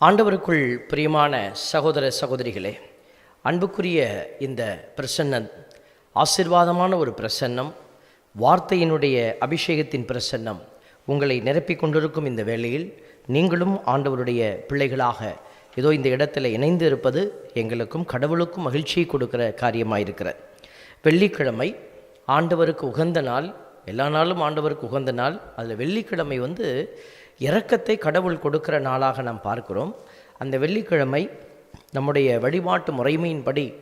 ஆண்டவருக்குள் பிரியமான சகோதர சகோதரிகளே அன்புக்குரிய இந்த பிரசன்னம் ஆசிர்வாதமான ஒரு பிரசன்னம் வார்த்தையினுடைய அபிஷேகத்தின் பிரசன்னம் உங்களை நிரப்பிக் கொண்டிருக்கும் இந்த வேளையில் நீங்களும் ஆண்டவருடைய பிள்ளைகளாக ஏதோ இந்த இடத்துல இணைந்து இருப்பது எங்களுக்கும் கடவுளுக்கும் மகிழ்ச்சியை கொடுக்கிற காரியமாயிருக்கிறது. வெள்ளிக்கிழமை ஆண்டவருக்கு உகந்த நாள் எல்லா நாளும் ஆண்டவருக்கு உகந்த நாள். அதில் வெள்ளிக்கிழமை வந்து இரக்கத்தை கடவுள் கொடுக்கிற நாளாக நாம் பார்க்கிறோம். அந்த வெள்ளிக்கிழமை நம்முடைய வழிபாட்டு முறைமையின்படி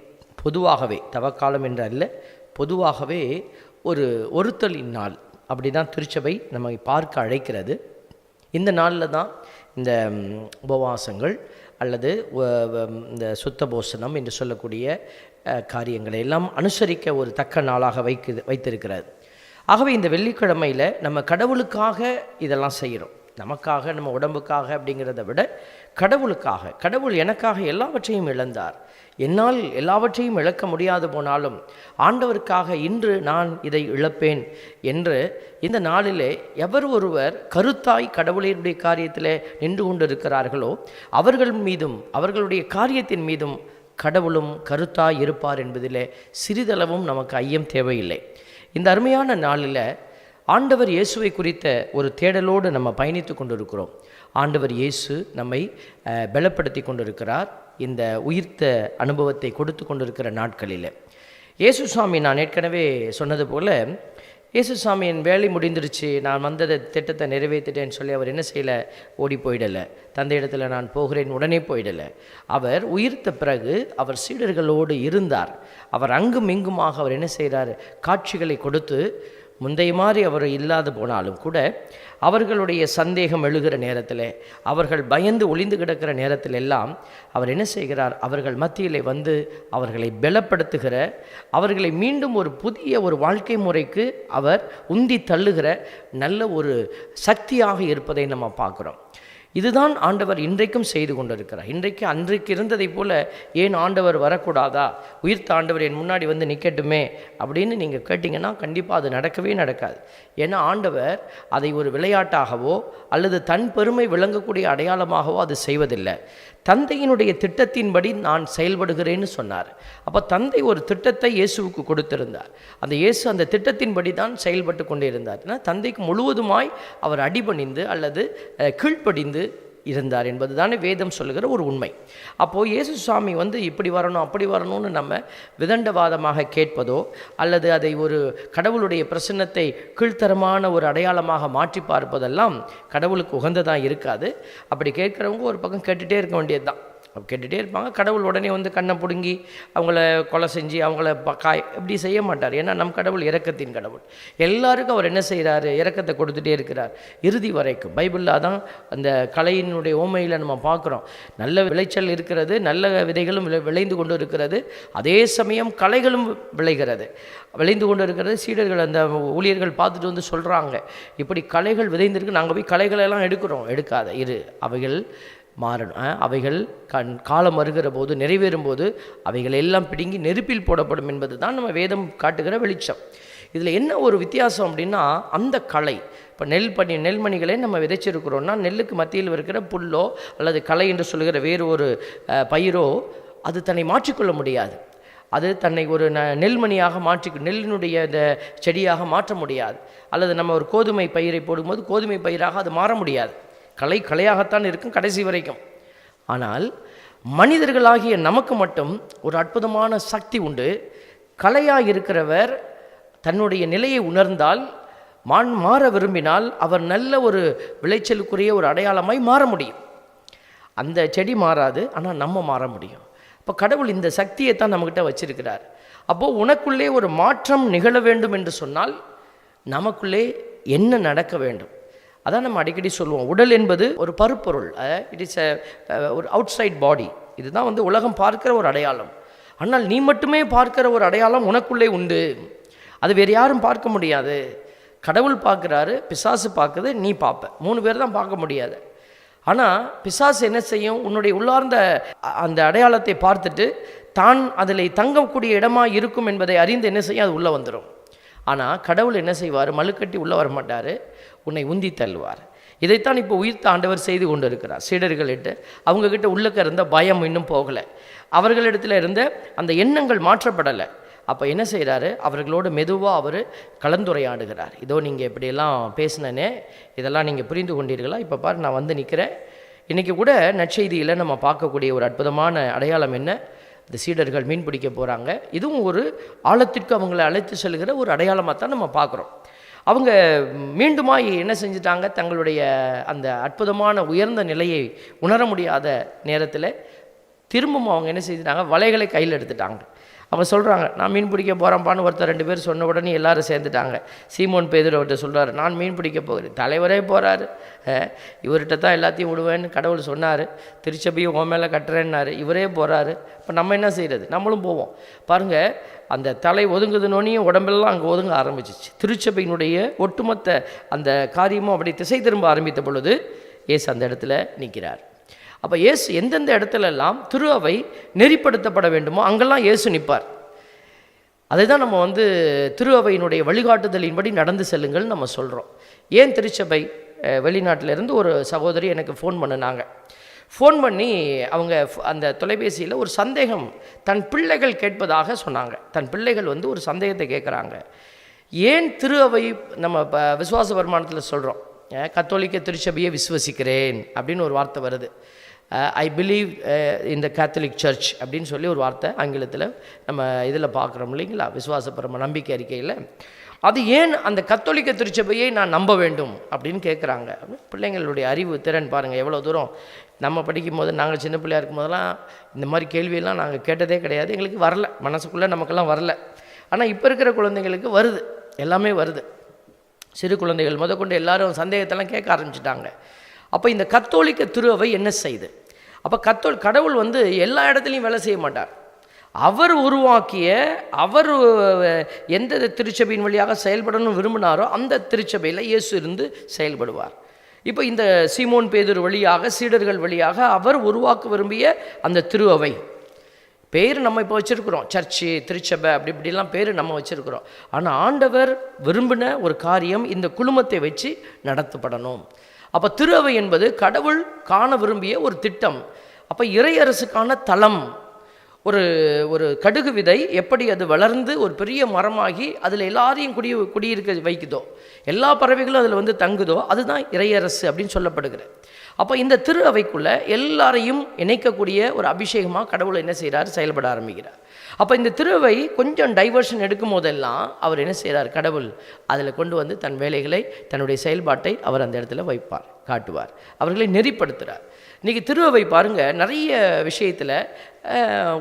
பொதுவாகவே தவக்காலம் என்று அல்ல பொதுவாகவே ஒரு ஒருத்தலின் நாள். அப்படி தான் திருச்சபை நம்மை பார்க்க அழைக்கிறது. இந்த நாளில் தான் இந்த உபவாசங்கள் அல்லது வ- வ- இந்த சுத்த போசனம் என்று சொல்லக்கூடிய காரியங்களை எல்லாம் அனுசரிக்க ஒரு தக்க நாளாக வைக்கு வைத்திருக்கிறது ஆகவே இந்த வெள்ளிக்கிழமையில் நம்ம கடவுளுக்காக இதெல்லாம் செய்கிறோம். நமக்காக நம்ம உடம்புக்காக அப்படிங்கிறத விட கடவுளுக்காக கடவுள் எனக்காக எல்லாவற்றையும் இழந்தார். என்னால் எல்லாவற்றையும் இழக்க முடியாது போனாலும் ஆண்டவருக்காக இன்று நான் இதை இழப்பேன் என்று இந்த நாளிலே எவர் ஒருவர் கருத்தாய் கடவுளினுடைய காரியத்தில் நின்று கொண்டிருக்கிறார்களோ அவர்கள் மீதும் அவர்களுடைய காரியத்தின் மீதும் கடவுளும் கருத்தாய் இருப்பார் என்பதிலே சிறிதளவும் நமக்கு ஐயம் தேவையில்லை. இந்த அருமையான நாளில் ஆண்டவர் இயேசுவை குறித்த ஒரு தேடலோடு நம்ம பயணித்து கொண்டிருக்கிறோம். ஆண்டவர் இயேசு நம்மை பலப்படுத்தி கொண்டிருக்கிறார். இந்த உயிர்த்த அனுபவத்தை கொடுத்து கொண்டிருக்கிற நாட்களில். இயேசு சுவாமி நான் ஏற்கனவே சொன்னது போல இயேசு சாமி என் வேலை முடிந்துருச்சு. நான் வந்ததை திட்டத்தை நிறைவேற்றிட்டேன்னு சொல்லி அவர் என்ன செய்யலை? ஓடி போயிடலை. தந்தை இடத்துல நான் போகிறேன் உடனே போயிடலை. அவர் உயிர்த்த பிறகு அவர் சீடர்களோடு இருந்தார். அவர் அங்கும் இங்குமாக அவர் என்ன செய்கிறார் காட்சிகளை கொடுத்து முந்தைய மாதிரி அவர் இல்லாது போனாலும் கூட அவர்களுடைய சந்தேகம் எழுகிற நேரத்தில் அவர்கள் பயந்து ஒளிந்து கிடக்கிற நேரத்தில் எல்லாம் அவர் என்ன செய்கிறார்? அவர்கள் மத்தியிலே வந்து அவர்களை பலப்படுத்துகிற அவர்களை மீண்டும் ஒரு புதிய ஒரு வாழ்க்கை முறைக்கு அவர் உந்தி தள்ளுகிற நல்ல ஒரு சக்தியாக இருப்பதை நம்ம பார்க்குறோம். இதுதான் ஆண்டவர் இன்றைக்கும் செய்து கொண்டிருக்கிறார். இன்றைக்கு அன்றைக்கு இருந்ததைப் போல ஏன் ஆண்டவர் வரக்கூடாதா? உயிர்த்த ஆண்டவர் என் முன்னாடி வந்து நிற்கட்டுமே அப்படின்னு நீங்கள் கேட்டிங்கன்னா கண்டிப்பாக அது நடக்கவே நடக்காது. ஏன்னா ஆண்டவர் அதை ஒரு விளையாட்டாகவோ அல்லது தன் பெருமை விளங்கக்கூடிய அடையாளமாகவோ அது செய்வதில்லை. தந்தையினுடைய திட்டத்தின்படி நான் செயல்படுகிறேன்னு சொன்னார். அப்போ தந்தை ஒரு திட்டத்தை இயேசுவுக்கு கொடுத்திருந்தார். அந்த இயேசு அந்த திட்டத்தின்படி தான் செயல்பட்டு கொண்டே இருந்தார் ஏன்னா தந்தைக்கு முழுவதுமாய் அவர் அடிபணிந்து அல்லது கீழ்ப்படிந்து இருந்தார் என்பது தானே வேதம் சொல்லுகிற ஒரு உண்மை. அப்போது இயேசு சுவாமி வந்து இப்படி வரணும் அப்படி வரணும்னு நம்ம விதண்டவாதமாக கேட்பதோ அல்லது அதை ஒரு கடவுளுடைய பிரசன்னத்தை கீழ்த்தரமான ஒரு அடையாளமாக மாற்றி பார்ப்பதெல்லாம் கடவுளுக்கு உகந்ததாக இருக்காது. அப்படி கேட்குறவங்க ஒரு பக்கம் கேட்டுகிட்டே இருக்க வேண்டியது தான் கேட்டுகிட்டே இருப்பாங்க. கடவுள் உடனே வந்து கண்ணை பிடுங்கி அவங்கள கொலை செஞ்சு அவங்கள ப- காய் இப்படி செய்ய மாட்டார். ஏன்னா நம் கடவுள் இறக்கத்தின் கடவுள். எல்லாருக்கும் அவர் என்ன செய்கிறாரு இறக்கத்தை கொடுத்துட்டே இருக்கிறார். இறுதி வரைக்கும். பைபிளில் அதான் அந்த கலையினுடைய ஓமையில் நம்ம பார்க்குறோம். நல்ல விளைச்சல் இருக்கிறது நல்ல விதைகளும் விளை- விளைந்து கொண்டு இருக்கிறது. அதே சமயம் கலைகளும் விளைகிறது. விளைந்து கொண்டு இருக்கிறது. சீடர்கள் அந்த ஊழியர்கள் பார்த்துட்டு வந்து சொல்கிறாங்க இப்படி கலைகள் விதைந்திருக்கு. நாங்கள் போய் கலைகளெல்லாம் எடுக்கிறோம். எடுக்காத இரு. அவைகள் மாறணும். அவைகள் கண் காலம் வருகிற போது நிறைவேறும் போது அவைகள் எல்லாம் பிடுங்கி நெருப்பில் போடப்படும் என்பது தான் நம்ம வேதம் காட்டுகிற வெளிச்சம். இதில் என்ன ஒரு வித்தியாசம் அப்படின்னா அந்த களை இப்போ நெல் பனி நெல்மணிகளை நம்ம விதைச்சிருக்கிறோன்னா நெல்லுக்கு மத்தியில் இருக்கிற புல்லோ அல்லது களை என்று சொல்லுகிற வேறு ஒரு பயிரோ அது தன்னை மாற்றிக்கொள்ள முடியாது. அது தன்னை ஒரு ந நெல்மணியாக மாற்றி நெல்லினுடைய இந்த செடியாக மாற்ற முடியாது. அல்லது நம்ம ஒரு கோதுமை பயிரை போடும்போது கோதுமை பயிராக அது மாற முடியாது. கலை கலையாகத்தான் இருக்கும் கடைசி வரைக்கும். ஆனால் மனிதர்களாகிய நமக்கு மட்டும் ஒரு அற்புதமான சக்தி உண்டு. கலையாக இருக்கிறவர் தன்னுடைய நிலையை உணர்ந்தால் மான் மாற விரும்பினால் அவர் நல்ல ஒரு விளைச்சலுக்குரிய ஒரு அடையாளமாய் மாற முடியும். அந்த செடி மாறாது ஆனால் நம்ம மாற முடியும். இப்போ கடவுள் இந்த சக்தியை தான் நம்மக்கிட்ட வச்சிருக்கிறார். அப்போது உனக்குள்ளே ஒரு மாற்றம் நிகழ வேண்டும் என்று சொன்னால் நமக்குள்ளே என்ன நடக்க வேண்டும்? அதான் நம்ம அடிக்கடி சொல்லுவோம். உடல் என்பது ஒரு பருப்பொருள். இட் இஸ் ஒரு அவுட் சைட் பாடி இதுதான் வந்து உலகம் பார்க்கிற ஒரு அடையாளம். ஆனால் நீ மட்டுமே பார்க்கிற ஒரு அடையாளம் உனக்குள்ளே உண்டு. அது வேறு யாரும் பார்க்க முடியாது. கடவுள் பார்க்குறாரு பிசாசு பார்க்குது நீ பார்ப்ப. மூணு பேர் தான் பார்க்க முடியாது. ஆனால் பிசாசு என்ன செய்யும்? உன்னுடைய உள்ளார்ந்த அந்த அடையாளத்தை பார்த்துட்டு தான் அதில் தங்கக்கூடிய இடமா இருக்கும் என்பதை அறிந்து என்ன செய்யும்? அது உள்ளே வந்துடும் ஆனால் கடவுள் என்ன செய்வார்? மழுக்கட்டி உள்ளே வர மாட்டார் உன்னை உந்தி தள்ளுவார். இதைத்தான் இப்போ உயிர்த்த ஆண்டவர் செய்து கொண்டு இருக்கிறார் சீடர்களிட்டு அவங்கக்கிட்ட உள்ளக்க இருந்த பயம் இன்னும் போகலை. அவர்களிடத்தில் இருந்த அந்த எண்ணங்கள் மாற்றப்படலை. அப்போ என்ன செய்கிறாரு அவர்களோடு மெதுவாக அவர் கலந்துரையாடுகிறார். இதோ நீங்கள் இப்படியெல்லாம் பேசினனே இதெல்லாம் நீங்கள் புரிந்து கொண்டீர்களா? இப்போ பாரு நான் வந்து நிற்கிறேன் இன்றைக்கி கூட நற்செய்தியில் நம்ம பார்க்கக்கூடிய ஒரு அற்புதமான அடையாளம் என்ன? இந்த சீடர்கள் மீன் பிடிக்க போகிறாங்க இதுவும் ஒரு ஆழத்திற்கு அவங்களை அழைத்து செல்கிற ஒரு அடையாளமாக தான் நம்ம பார்க்குறோம். அவங்க மீண்டுமாய் என்ன செஞ்சிட்டாங்க? தங்களுடைய அந்த அற்புதமான உயர்ந்த நிலையை உணர முடியாத நேரத்தில் திரும்பவும் அவங்க என்ன செஞ்சிட்டாங்க வலைகளை கையில் எடுத்துட்டாங்க. அவங்க சொல்கிறாங்க நான் மீன் பிடிக்க போகிறேன்ப்பான்னு ஒருத்தர் ரெண்டு பேர் சொன்ன உடனே எல்லாரும் சேர்ந்துட்டாங்க. சீமோன் பேதர் அவர்கிட்ட சொல்கிறார் நான் மீன் பிடிக்க போகிறேன் தலைவரே போகிறாரு இவர்கிட்ட தான் எல்லாத்தையும் விடுவேன்னு கடவுள் சொன்னார். திருச்சபையும் ஓ மேலே கட்டுறேன்னாரு. இவரே போகிறாரு இப்போ நம்ம என்ன செய்கிறது நம்மளும் போவோம். பாருங்கள் அந்த தலை ஒதுங்குதுனோனையும் உடம்பெல்லாம் அங்கே ஒதுங்க ஆரம்பிச்சிச்சு. திருச்சபையினுடைய ஒட்டுமொத்த அந்த காரியமும் அப்படி திசை திரும்ப ஆரம்பித்த பொழுது ஏசு அந்த இடத்துல நிற்கிறார். அப்போ இயேசு எந்தெந்த இடத்துலெல்லாம் திரு அவை நெறிப்படுத்தப்பட வேண்டுமோ அங்கெல்லாம் இயேசு நிற்பார். அதை தான் நம்ம வந்து திரு அவையினுடைய வழிகாட்டுதலின்படி நடந்து செல்லுங்கள் நம்ம சொல்கிறோம் ஏன் திருச்சபை வெளிநாட்டிலேருந்து ஒரு சகோதரி எனக்கு ஃபோன் பண்ணினாங்க. ஃபோன் பண்ணி அவங்க அந்த தொலைபேசியில் ஒரு சந்தேகம் தன் பிள்ளைகள் கேட்பதாக சொன்னாங்க. தன் பிள்ளைகள் வந்து ஒரு சந்தேகத்தை கேட்குறாங்க. ஏன் திரு அவை நம்ம இப்போ விசுவாச வருமானத்தில் சொல்கிறோம் கத்தோலிக்க திருச்சபையை விசுவசிக்கிறேன் அப்படின்னு ஒரு வார்த்தை வருது. ஐ பிலீவ் இந்த கேத்தலிக் சர்ச் அப்படின்னு சொல்லி ஒரு வார்த்தை ஆங்கிலத்தில் நம்ம இதில் பார்க்குறோம் இல்லைங்களா? விசுவாசப்பரம நம்பிக்கை அறிக்கையில். அது ஏன் அந்த கத்தோலிக்க திருச்சபையை நான் நம்ப வேண்டும் அப்படின்னு கேட்குறாங்க பிள்ளைங்களுடைய அறிவு திறன் பாருங்கள் எவ்வளோ தூரம் நம்ம படிக்கும் போது நாங்கள் சின்ன பிள்ளையா இருக்கும் போதெல்லாம் இந்த மாதிரி கேள்வியெல்லாம் நாங்கள் கேட்டதே கிடையாது. எங்களுக்கு வரல. மனசுக்குள்ளே நமக்கெல்லாம் வரல. ஆனால் இப்போ இருக்கிற குழந்தைங்களுக்கு வருது. எல்லாமே வருது. சிறு குழந்தைகள் முதற்கொண்டு எல்லாரும் சந்தேகத்தெல்லாம் கேட்க ஆரம்பிச்சிட்டாங்க. அப்போ இந்த கத்தோலிக்க திருவை என்ன செய்யுது அப்போ கத்தோல் கடவுள் வந்து எல்லா இடத்துலையும் வேலை செய்ய மாட்டார். அவர் உருவாக்கிய அவர் எந்த திருச்சபையின் வழியாக செயல்படணும்னு விரும்பினாரோ அந்த திருச்சபையில் இயேசு இருந்து செயல்படுவார். இப்போ இந்த சீமோன் பேதூர் வழியாக சீடர்கள் வழியாக அவர் உருவாக்க விரும்பிய அந்த திருவவை. பேர் நம்ம இப்போ வச்சுருக்குறோம். சர்ச்சு திருச்சபை அப்படி இப்படிலாம் பேர் நம்ம வச்சுருக்குறோம். ஆனால் ஆண்டவர் விரும்பின ஒரு காரியம் இந்த குழுமத்தை வச்சு நடத்தப்படணும். அப்போ திருவை என்பது கடவுள் காண விரும்பிய ஒரு திட்டம். அப்போ இறையரசுக்கான தளம். ஒரு ஒரு கடுகு விதை எப்படி அது வளர்ந்து ஒரு பெரிய மரமாகி அதில் எல்லாரையும் குடி குடியிருக்க வைக்குதோ எல்லா பறவைகளும் அதில் வந்து தங்குதோ அதுதான் இறையரசு அப்படின்னு சொல்லப்படுகிறது. அப்போ இந்த திரு அவைக்குள்ளே எல்லாரையும் இணைக்கக்கூடிய ஒரு அபிஷேகமாக கடவுளை என்ன செய்கிறார் செயல்பட ஆரம்பிக்கிறார். அப்போ இந்த திருவை கொஞ்சம் டைவர்ஷன் எடுக்கும் போதெல்லாம் அவர் என்ன செய்கிறார் கடவுள் அதில் கொண்டு வந்து தன் வேலைகளை தன்னுடைய செயல்பாட்டை அவர் அந்த இடத்துல வைப்பார் காட்டுவார். அவர்களை நெறிப்படுத்துகிறார் இன்றைக்கி திருவை பாருங்கள் நிறைய விஷயத்தில்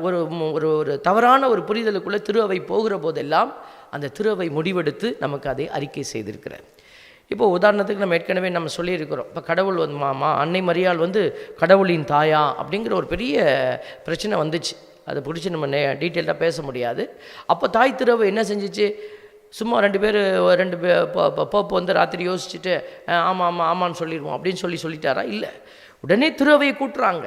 ஒரு ஒரு ஒரு தவறான ஒரு புரிதலுக்குள்ளே திருவை போகிற போதெல்லாம் அந்த திருவை முடிவெடுத்து நமக்கு அதை அறிக்கை செய்திருக்கிறார். இப்போ உதாரணத்துக்கு நம்ம ஏற்கனவே நம்ம சொல்லியிருக்கிறோம். இப்போ கடவுள் வந்து மாமா அன்னை மரியாள் வந்து கடவுளின் தாயா அப்படிங்கிற ஒரு பெரிய பிரச்சனை வந்துச்சு. அதை பிடிச்சி நம்ம நே டீட்டெயில்டாக பேச முடியாது. அப்போ தாய் திருவை என்ன செஞ்சிச்சு? சும்மா ரெண்டு பேர் ரெண்டு பேர் போப்பு வந்து ராத்திரி யோசிச்சுட்டு ஆமாம் ஆமாம் ஆமான்னு சொல்லிடுவோம் அப்படின்னு சொல்லி சொல்லிட்டாரா? இல்லை. உடனே திருவையை கூட்டுறாங்க.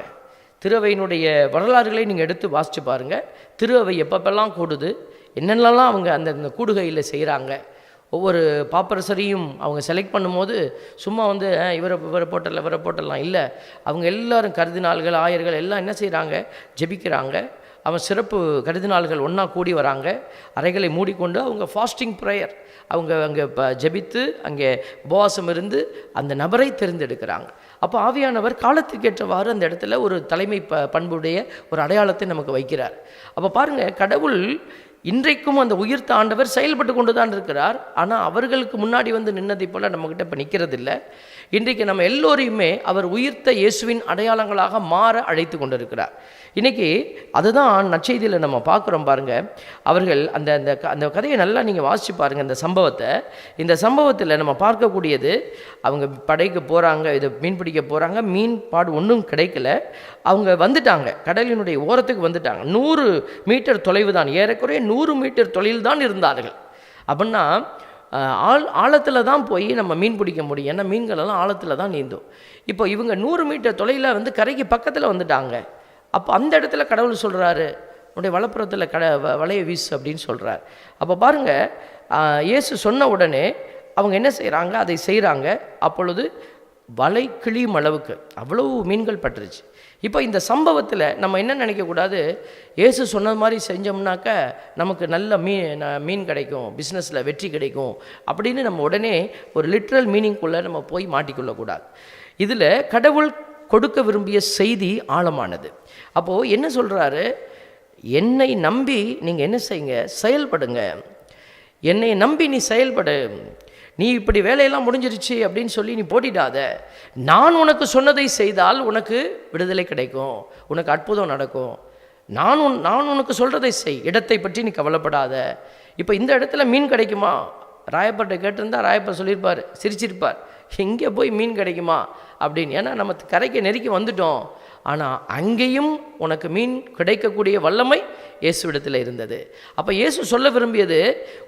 திருவையினுடைய வரலாறுகளை நீங்கள் எடுத்து வாசித்து பாருங்கள் திருவை எப்பப்பெல்லாம் கூடுது? என்னென்னலாம் அவங்க அந்த அந்த கூடுகையில் செய்கிறாங்க ஒவ்வொரு பாப்பரசரையும் அவங்க செலக்ட் பண்ணும்போது சும்மா வந்து இவரை இவரை போட்டல இவரை போட்டலாம். இல்லை. அவங்க எல்லாரும் கருதினாள்கள் ஆயர்கள் எல்லாம் என்ன செய்கிறாங்க ஜெபிக்கிறாங்க. அவன் சிறப்பு கருதினாள்கள் ஒன்றா கூடி வராங்க. அறைகளை மூடிக்கொண்டு அவங்க ஃபாஸ்டிங் ப்ரேயர் அவங்க அங்கே ப ஜெபித்து அங்கே உபவாசம் இருந்து அந்த நபரை தேர்ந்தெடுக்கிறாங்க. அப்போ ஆவியானவர் காலத்துக்கு ஏற்றவாறு அந்த இடத்துல ஒரு தலைமை ப பண்புடைய ஒரு அடையாளத்தை நமக்கு வைக்கிறார். அப்போ பாருங்கள் கடவுள் இன்றைக்கும் அந்த உயிர்த்த ஆண்டவர் செயல்பட்டு கொண்டு தான் இருக்கிறார். ஆனால் அவர்களுக்கு முன்னாடி வந்து நின்னதை போல் நம்மக்கிட்ட இப்போ நிற்கிறதில்ல இன்றைக்கு நம்ம எல்லோரையுமே அவர் உயிர்த்த இயேசுவின் அடையாளங்களாக மாற அழைத்து கொண்டிருக்கிறார். இன்றைக்கி அதுதான் நற்செய்தியில் நம்ம பார்க்குறோம் பாருங்கள் அவர்கள் அந்த அந்த க- அந்த கதையை நல்லா நீங்கள் வாசித்து பாருங்கள் இந்த சம்பவத்தை. இந்த சம்பவத்தில் நம்ம பார்க்கக்கூடியது அவங்க படைக்கு போகிறாங்க இது மீன் பிடிக்க போகிறாங்க மீன் பாடு ஒன்றும் கிடைக்கல. அவங்க வந்துட்டாங்க கடலினுடைய ஓரத்துக்கு வந்துட்டாங்க. நூறு மீட்டர் தொலைவு தான் ஏறக்குறைய நூறு மீட்டர் தொலைவில் தான் இருந்தார்கள். அப்படின்னா ஆள் ஆழ் ஆழத்தில் தான் போய் நம்ம மீன் பிடிக்க முடியும். ஏன்னா மீன்கள் எல்லாம் ஆழத்தில் தான் நீந்தும். இப்போ இவங்க நூறு மீட்டர் தொலைவில் வந்து கரைக்கு பக்கத்தில் வந்துட்டாங்க. அப்போ அந்த இடத்துல கடவுள் சொல்கிறாரு உன்னுடைய வலப்புறத்தில் கட வ- வீசு அப்படின்னு சொல்கிறார் அப்போ பாருங்கள் இயேசு சொன்ன உடனே அவங்க என்ன செய்கிறாங்க அதை செய்கிறாங்க அப்பொழுது வலை கிளியும் அளவுக்கு அவ்வளவு மீன்கள் பட்டுருச்சு. இப்போ இந்த சம்பவத்தில் நம்ம என்ன நினைக்கக்கூடாது இயேசு சொன்னது மாதிரி செஞ்சோம்னாக்க நமக்கு நல்ல மீன் மீன் கிடைக்கும் பிஸ்னஸில் வெற்றி கிடைக்கும் அப்படின்னு நம்ம உடனே ஒரு லிட்ரல் மீனிங்குள்ளே நம்ம போய் மாட்டிக்கொள்ளக்கூடாது. இதில் கடவுள் கொடுக்க விரும்பிய செய்தி ஆழமானது. அப்போது என்ன சொல்கிறாரு என்னை நம்பி நீங்கள் என்ன செய்யுங்க? செயல்படுங்க. என்னை நம்பி நீ செயல்படு. நீ இப்படி வேலையெல்லாம் முடிஞ்சிருச்சு அப்படின்னு சொல்லி நீ போட்டிடாத. நான் உனக்கு சொன்னதை செய்தால் உனக்கு விடுதலை கிடைக்கும். உனக்கு அற்புதம் நடக்கும். நான் உன் நான் உனக்கு சொல்கிறதை செய். இடத்தை பற்றி நீ கவலைப்படாத. இப்போ இந்த இடத்துல மீன் கிடைக்குமா? ராயப்பர்கிட்ட கேட்டிருந்தா ராயப்பர் சொல்லியிருப்பார் சிரிச்சிருப்பார். எங்கே போய் மீன் கிடைக்குமா அப்படின்னு. ஏன்னா நம்ம கரைக்கு நெருக்கி வந்துட்டோம். ஆனால் அங்கேயும் உனக்கு மீன் கிடைக்கக்கூடிய வல்லமை இயேசுவிடத்தில் இருந்தது. அப்போ இயேசு சொல்ல விரும்பியது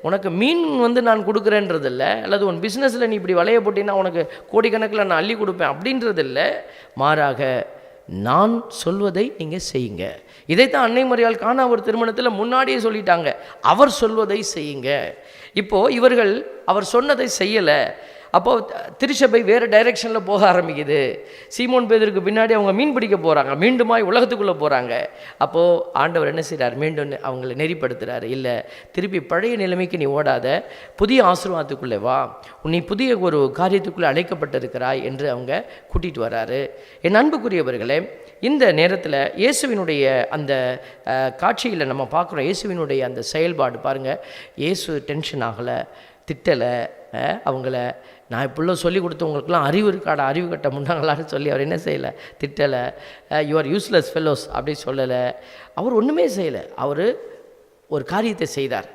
உனக்கு மீன் வந்து நான் கொடுக்குறேன்றது இல்லை அல்லது உன் பிஸ்னஸில் நீ இப்படி வளைய போட்டின்னா உனக்கு கோடிக்கணக்கில் நான் அள்ளி கொடுப்பேன் அப்படின்றது இல்லை மாறாக நான் சொல்வதை நீங்கள் செய்யுங்க. இதைத்தான் அன்னை மரியாள் காணா ஒரு திருமணத்தில் முன்னாடியே சொல்லிட்டாங்க. அவர் சொல்வதை செய்யுங்க. இப்போது இவர்கள் அவர் சொன்னதை செய்யலை. அப்போது திருச்சபை வேறு டைரெக்ஷனில் போக ஆரம்பிக்குது. சீமோன் பேதருக்கு பின்னாடி அவங்க மீன் பிடிக்க போகிறாங்க மீண்டுமாய் உலகத்துக்குள்ளே போகிறாங்க அப்போது ஆண்டவர் என்ன செய்கிறார் மீண்டும் அவங்களை நெறிப்படுத்துகிறார் இல்லை திருப்பி பழைய நிலைமைக்கு நீ ஓடாத. புதிய ஆசீர்வாதத்துக்குள்ளே வா. நீ புதிய ஒரு காரியத்துக்குள்ளே அழைக்கப்பட்டிருக்கிறாய் என்று அவங்க கூட்டிகிட்டு வராரு. என் அன்புக்குரியவர்களே இந்த நேரத்தில் இயேசுவினுடைய அந்த காட்சியில் நம்ம பார்க்குறோம். இயேசுவினுடைய அந்த செயல்பாடு பாருங்கள் இயேசு டென்ஷன் ஆகலை திட்டலை அவங்கள நான் இப்படிலாம் சொல்லி கொடுத்தவங்களுக்குலாம் அறிவு இருக்காடா அறிவு கட்ட முன்னாங்களான்னு சொல்லி அவர் என்ன செய்யலை? திட்டலை. யுவர் யூஸ்லெஸ் ஃபெல்லோஸ் அப்படி சொல்லலை. அவர் ஒன்றுமே செய்யலை. அவர் ஒரு காரியத்தை செய்தார்.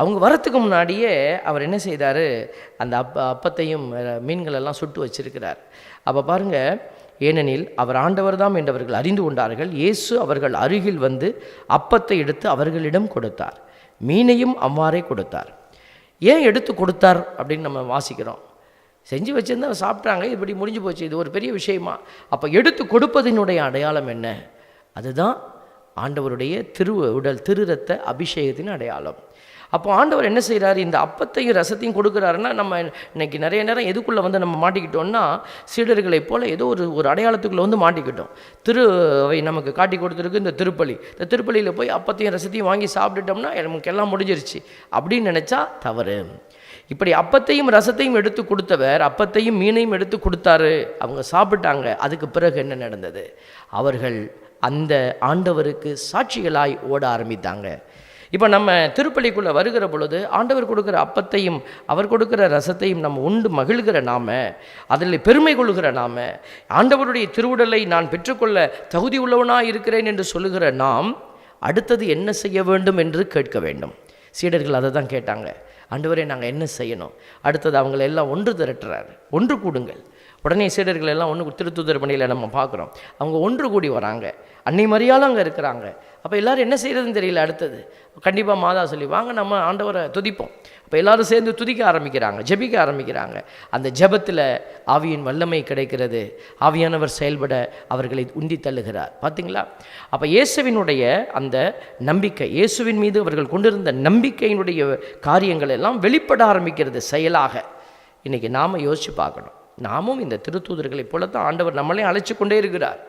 அவங்க வரத்துக்கு முன்னாடியே அவர் என்ன செய்தார்? அந்த அப்ப அப்பத்தையும் மீன்களெல்லாம் சுட்டு வச்சிருக்கிறார். அப்போ பாருங்கள் ஏனெனில் அவர் ஆண்டவர் தான் என்றவர்கள் அறிந்து கொண்டார்கள். இயேசு அவர்கள் அருகில் வந்து அப்பத்தை எடுத்து அவர்களிடம் கொடுத்தார். மீனையும் அவ்வாறே கொடுத்தார். ஏன் எடுத்து கொடுத்தார் அப்படின்னு நம்ம வாசிக்கிறோம். செஞ்சு வச்சிருந்தா சாப்பிட்டாங்க இப்படி முடிஞ்சு போச்சு. இது ஒரு பெரிய விஷயமா. அப்போ எடுத்து கொடுப்பதினுடைய அடையாளம் என்ன? அதுதான் ஆண்டவருடைய திரு உடல் திருரத்த அபிஷேகத்தின் அடையாளம். அப்போ ஆண்டவர் என்ன செய்கிறாரு இந்த அப்பத்தையும் ரசத்தையும் கொடுக்குறாருன்னா நம்ம இன்னைக்கு நிறைய நேரம் எதுக்குள்ளே வந்து நம்ம மாட்டிக்கிட்டோம்னா சீடர்களைப் போல் ஏதோ ஒரு ஒரு அடையாளத்துக்குள்ளே வந்து மாட்டிக்கிட்டோம். திருவை நமக்கு காட்டி கொடுத்துருக்கு இந்த திருப்பலி. இந்த திருப்பலியில் போய் அப்பத்தையும் ரசத்தையும் வாங்கி சாப்பிட்டுட்டோம்னா நமக்கு எல்லாம் முடிஞ்சிருச்சு. அப்படின்னு நினச்சா தவறு. இப்படி அப்பத்தையும் ரசத்தையும் எடுத்து கொடுத்தவர் அப்பத்தையும் மீனையும் எடுத்து கொடுத்தாரு. அவங்க சாப்பிட்டாங்க. அதுக்கு பிறகு என்ன நடந்தது? அவர்கள் அந்த ஆண்டவருக்கு சாட்சிகளாய் ஓட ஆரம்பித்தாங்க. இப்போ நம்ம திருப்பள்ளிக்குள்ளே வருகிற பொழுது ஆண்டவர் கொடுக்குற அப்பத்தையும் அவர் கொடுக்குற ரசத்தையும் நம்ம உண்டு மகிழ்கிற நாம அதில் பெருமை கொள்கிற நாம ஆண்டவருடைய திருவுடலை நான் பெற்றுக்கொள்ள தகுதி உள்ளவனாக இருக்கிறேன் என்று சொல்லுகிற நாம் அடுத்தது என்ன செய்ய வேண்டும் என்று கேட்க வேண்டும். சீடர்கள் அதை தான் கேட்டாங்க. ஆண்டவரே நாங்கள் என்ன செய்யணும்? அடுத்தது அவங்கள எல்லாம் ஒன்று திரட்டுறாரு. ஒன்று கூடுங்கள். உடனே சீடர்கள் எல்லாம் ஒன்று திருத்துதர் பணியில் நம்ம பார்க்குறோம். அவங்க ஒன்று கூடி வராங்க. அன்னை மரியாலும் அங்கே இருக்கிறாங்க. அப்போ எல்லோரும் என்ன செய்கிறதுன்னு தெரியல அடுத்தது. கண்டிப்பாக மாதா சொல்லி வாங்க நம்ம ஆண்டவரை துதிப்போம். அப்போ எல்லாரும் சேர்ந்து துதிக்க ஆரம்பிக்கிறாங்க ஜெபிக்க ஆரம்பிக்கிறாங்க. அந்த ஜெபத்தில் ஆவியின் வல்லமை கிடைக்கிறது. ஆவியானவர் செயல்பட அவர்களை உந்தி தள்ளுகிறார். பார்த்தீங்களா அப்போ இயேசுவினுடைய அந்த நம்பிக்கை இயேசுவின் மீது அவர்கள் கொண்டிருந்த நம்பிக்கையினுடைய காரியங்கள் எல்லாம் வெளிப்பட ஆரம்பிக்கிறது செயலாக. இன்றைக்கி நாம் யோசித்து பார்க்கணும். நாமும் இந்த திருத்தூதர்களைப் போல தான் ஆண்டவர் நம்மளே அழைச்சி கொண்டே இருக்கிறார்.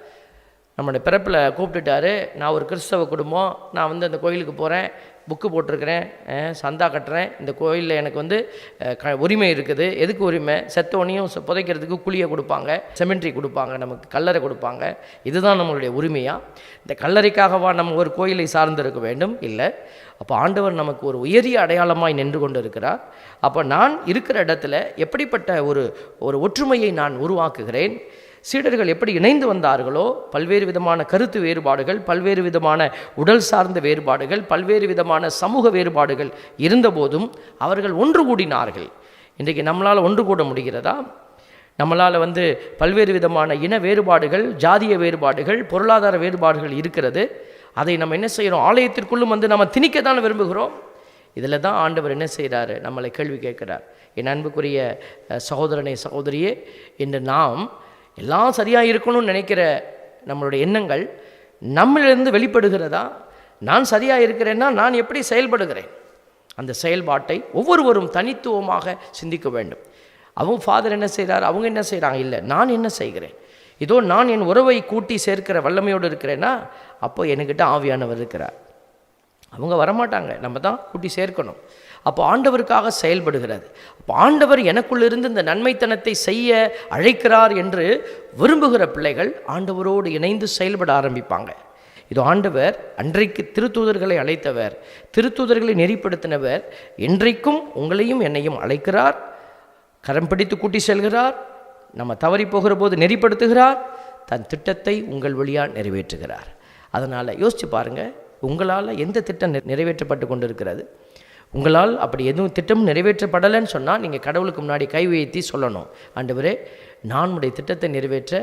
நம்மளோட பிறப்பில் கூப்பிட்டுட்டாரு நான் ஒரு கிறிஸ்தவ குடும்பம் நான் வந்து அந்த கோயிலுக்கு போகிறேன் புக்கு போட்டிருக்கிறேன் சந்தா கட்டுறேன். இந்த கோயிலில் எனக்கு வந்து க உரிமை இருக்குது. எதுக்கு உரிமை? செத்தவனையும் புதைக்கிறதுக்கு குழியை கொடுப்பாங்க செமெண்ட்ரி கொடுப்பாங்க நமக்கு கல்லறை கொடுப்பாங்க. இதுதான் நம்மளுடைய உரிமையாக இந்த கல்லறைக்காகவா நம்ம ஒரு கோயிலை சார்ந்திருக்க வேண்டும்? இல்லை. அப்போ ஆண்டவர் நமக்கு ஒரு உயரிய அடையாளமாய் நின்று கொண்டு இருக்கிறார் அப்போ நான் இருக்கிற இடத்துல எப்படிப்பட்ட ஒரு ஒரு ஒற்றுமையை நான் உருவாக்குகிறேன்? சீடர்கள் எப்படி இணைந்து வந்தார்களோ பல்வேறு விதமான கருத்து வேறுபாடுகள் பல்வேறு விதமான உடல் சார்ந்த வேறுபாடுகள் பல்வேறு விதமான சமூக வேறுபாடுகள் இருந்தபோதும் அவர்கள் ஒன்று கூடினார்கள். இன்றைக்கு நம்மளால் ஒன்று கூட முடிகிறதா? நம்மளால் வந்து பல்வேறு விதமான இன வேறுபாடுகள் ஜாதிய வேறுபாடுகள் பொருளாதார வேறுபாடுகள் இருக்கிறது. அதை நம்ம என்ன செய்கிறோம் ஆலயத்திற்குள்ளும் வந்து நம்ம திணிக்க தான் விரும்புகிறோம். இதில் தான் ஆண்டவர் என்ன செய்கிறாரு நம்மளை கேள்வி கேட்குறார். என் அன்புக்குரிய சகோதரனை சகோதரனே சகோதரியே இன்று நாம் எல்லாம் சரியாக இருக்கணும்னு நினைக்கிற நம்மளுடைய எண்ணங்கள் நம்மளிலிருந்து வெளிப்படுகிறதா? நான் சரியாக இருக்கிறேன்னா நான் எப்படி செயல்படுகிறேன்? அந்த செயல்பாட்டை ஒவ்வொருவரும் தனித்துவமாக சிந்திக்க வேண்டும். அவங்க ஃபாதர் என்ன செய்கிறார் அவங்க என்ன செய்கிறாங்க இல்லை நான் என்ன செய்கிறேன்? இதோ நான் என் உறவை கூட்டி சேர்க்கிற வல்லமையோடு இருக்கிறேன்னா அப்போ என்கிட்ட ஆவியானவர் இருக்கிறார். அவங்க வரமாட்டாங்க. நம்ம தான் கூட்டி சேர்க்கணும். அப்போ ஆண்டவருக்காக செயல்படுகிறது. அப்போ ஆண்டவர் எனக்குள்ளிருந்து இந்த நன்மைத்தனத்தை செய்ய அழைக்கிறார் என்று விரும்புகிற பிள்ளைகள் ஆண்டவரோடு இணைந்து செயல்பட ஆரம்பிப்பாங்க. இது ஆண்டவர் அன்றைக்கு திருத்தூதர்களை அழைத்தவர் திருத்தூதர்களை நெறிப்படுத்தினவர் இன்றைக்கும் உங்களையும் என்னையும் அழைக்கிறார் கரம் பிடித்து கூட்டி செல்கிறார் நம்ம தவறி போகிற போது நெறிப்படுத்துகிறார் தன் திட்டத்தை உங்கள் வழியாக நிறைவேற்றுகிறார். அதனால் யோசித்து பாருங்கள் உங்களால் எந்த திட்டம் நிறை- நிறைவேற்றப்பட்டு கொண்டிருக்கிறது? உங்களால் அப்படி எதுவும் திட்டம் நிறைவேற்றப்படலைன்னு சொன்னால் நீங்கள் கடவுளுக்கு முன்னாடி கை உயர்த்தி சொல்லணும். ஆண்டவரே நான் உடைய திட்டத்தை நிறைவேற்ற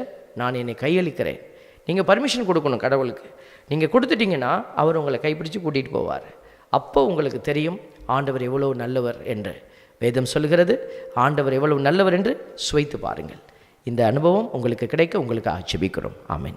நான் என்னை கையளிக்கிறேன். நீங்கள் பர்மிஷன் கொடுக்கணும் கடவுளுக்கு. நீங்கள் கொடுத்துட்டீங்கன்னா அவர் உங்களை கைப்பிடிச்சு கூட்டிகிட்டு போவார். அப்போ உங்களுக்கு தெரியும் ஆண்டவர் எவ்வளவு நல்லவர் என்று. வேதம் சொல்கிறது ஆண்டவர் எவ்வளவு நல்லவர் என்று சுவைத்து பாருங்கள். இந்த அனுபவம் உங்களுக்கு கிடைக்க உங்களுக்கு ஆட்சேபிக்கிறோம். ஆமீன்.